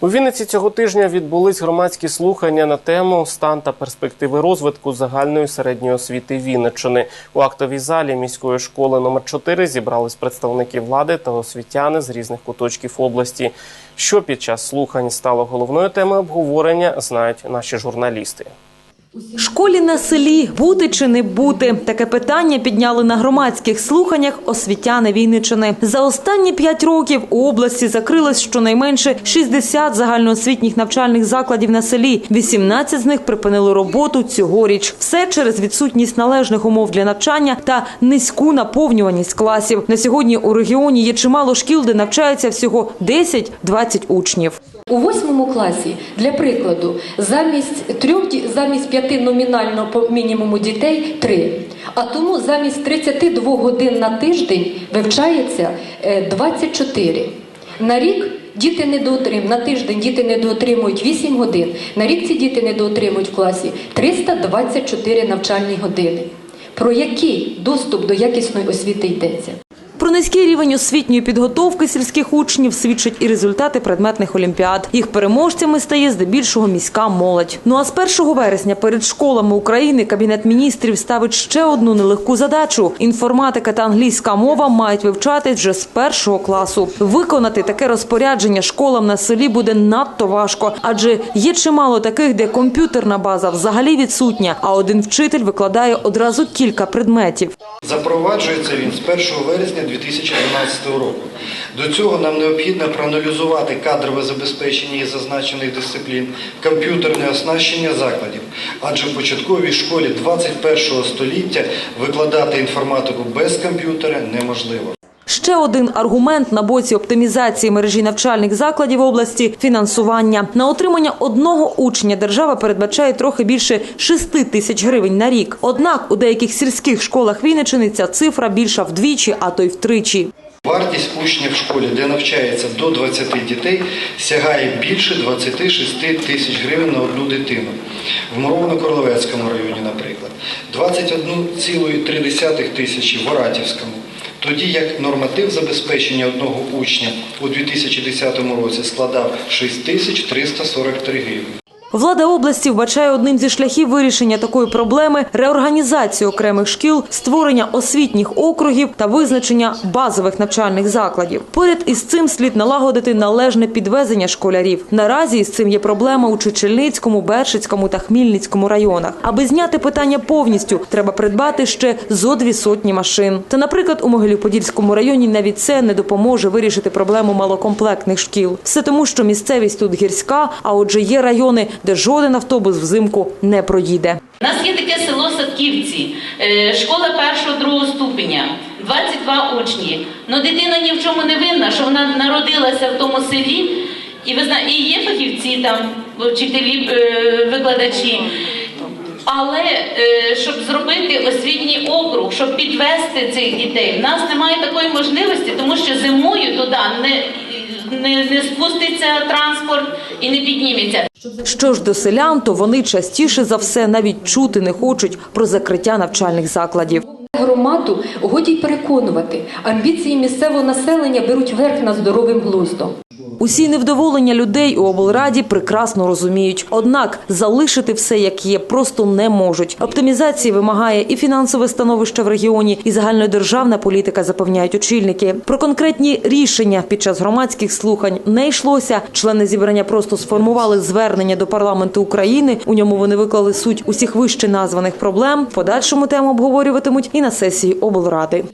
У Вінниці цього тижня відбулись громадські слухання на тему стан та перспективи розвитку загальної середньої освіти Вінниччини. У актовій залі міської школи номер 4 зібрались представники влади та освітяни з різних куточків області. Що під час слухань стало головною темою обговорення, знають наші журналісти. Школі на селі бути чи не бути таке питання підняли на громадських слуханнях освітяни Вінничини. За останні п'ять років у області закрилось щонайменше 60 загальноосвітніх навчальних закладів на селі. 18 з них припинили роботу цьогоріч. Все через відсутність належних умов для навчання та низьку наповнюваність класів. На сьогодні у регіоні є чимало шкіл, де навчається всього 10-20 учнів. У восьмому класі, для прикладу, замість трьох замість п'яти номінально по мінімуму дітей три. А тому замість 32 годин на тиждень вивчається е, 24. На рік діти недоотримують, на тиждень діти недоотримують 8 годин. На рік ці діти недоотримують в класі 324 навчальні години. Про який доступ до якісної освіти йдеться? Про низький рівень освітньої підготовки сільських учнів свідчать і результати предметних олімпіад. Їх переможцями стає здебільшого міська молодь. Ну а з 1 вересня перед школами України кабінет міністрів ставить ще одну нелегку задачу: інформатика та англійська мова мають вивчатись вже з першого класу. Виконати таке розпорядження школам на селі буде надто важко, адже є чимало таких, де комп'ютерна база взагалі відсутня, а один вчитель викладає одразу кілька предметів. Запроваджується він з 1 вересня 2012 року. До цього нам необхідно проаналізувати кадрове забезпечення із зазначених дисциплін, комп'ютерне оснащення закладів, адже в початковій школі 21 століття викладати інформатику без комп'ютера неможливо. Ще один аргумент на боці оптимізації мережі навчальних закладів області фінансування. На отримання одного учня держава передбачає трохи більше 6 тисяч гривень на рік. Однак у деяких сільських школах Вінничини ця цифра більша вдвічі, а то й втричі. Вартість учня в школі, де навчається до 20 дітей, сягає більше 26 тисяч гривень на одну дитину. В Муровно-Корловецькому районі, наприклад, 21,3 тисячі в Оратівському. Тоді як норматив забезпечення одного учня у 2010 році складав 6343 гривні. Влада області вбачає одним зі шляхів вирішення такої проблеми реорганізацію окремих шкіл, створення освітніх округів та визначення базових навчальних закладів. Поряд із цим слід налагодити належне підвезення школярів. Наразі із цим є проблема у Чечельницькому, Бершицькому та Хмільницькому районах. Аби зняти питання повністю, треба придбати ще зо дві сотні машин. Та, наприклад, у Могилів-Подільському районі навіть це не допоможе вирішити проблему малокомплектних шкіл. Все тому, що місцевість тут гірська, а отже, є райони, де жоден автобус взимку не проїде. У нас є таке село Садківці, е, школа першого другого ступеня, 22 учні. Ну дитина ні в чому не винна, що вона народилася в тому селі, і ви знаєте, і є фахівці там, вчителі, е, викладачі. Але е, щоб зробити освітній округ, щоб підвести цих дітей, в нас немає такої можливості, тому що зимою туди не, не, не спуститься транспорт і не підніметься. Що ж до селян, то вони частіше за все навіть чути не хочуть про закриття навчальних закладів. Громаду годі й переконувати. Амбіції місцевого населення беруть верх над здоровим глуздом. Усі невдоволення людей у облраді прекрасно розуміють. Однак залишити все як є просто не можуть. Оптимізації вимагає і фінансове становище в регіоні, і загальнодержавна політика, запевняють очільники. Про конкретні рішення під час громадських слухань не йшлося. Члени зібрання просто сформували звернення до парламенту України. У ньому вони виклали суть усіх вище названих проблем. Подальшому тему обговорюватимуть і на сесії облради.